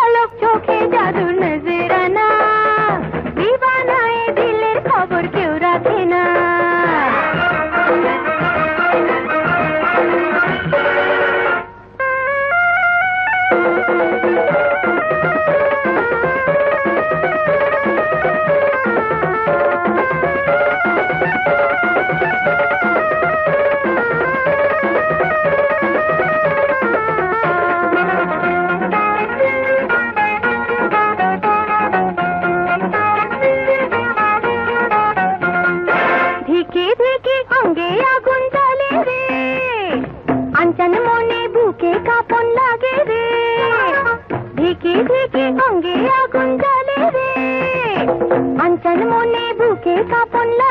ঝলক চোখে জাদুর मांगे या गुंडाले रे अंचन मोने भूखे का पुन लागे रे भीकी भीकी मांगे या गुंडाले रे अंचन मोने भूखे का पुन लागे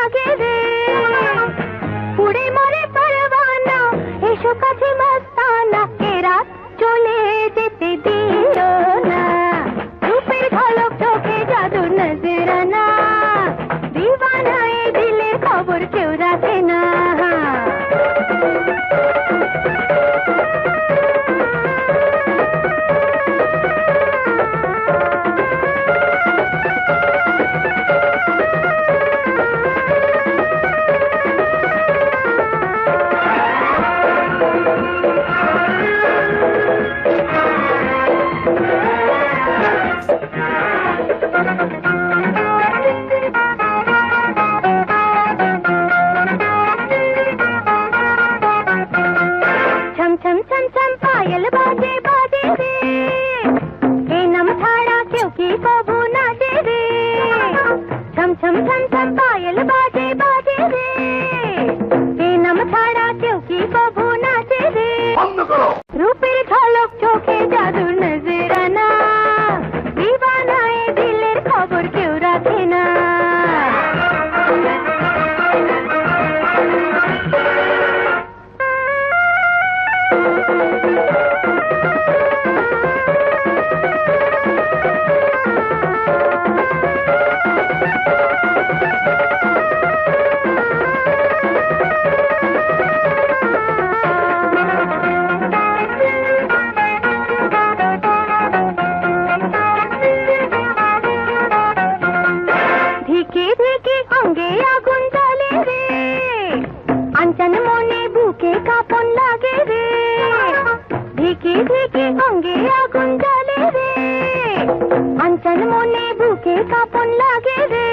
छम छम छम पायल बाजे बाजे रे। के नम थाड़ा আঞ্চন মনে বুকে কাপন লাগে রে। ধিকে ধিকে অঙ্গে আগুন জ্বলে রে। আঞ্চন মনে বুকে কাপন লাগে রে।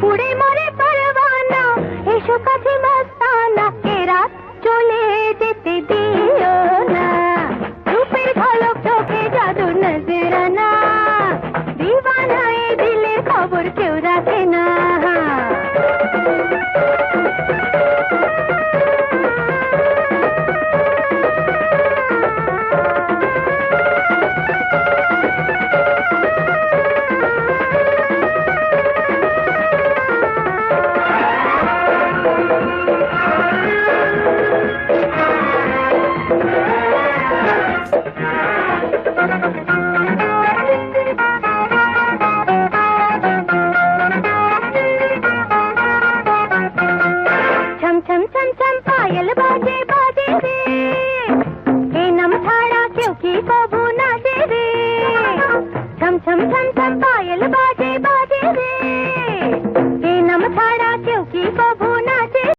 পুড়ে মরে পারবানা এসো কাছে মস্তানা এ রাত चम चम चम चम, पायल बाजे बाजे रे। नम थाड़ा क्योंकि बाबू ना दे रे चम चम चम छम पायल बाजे बाजे रे।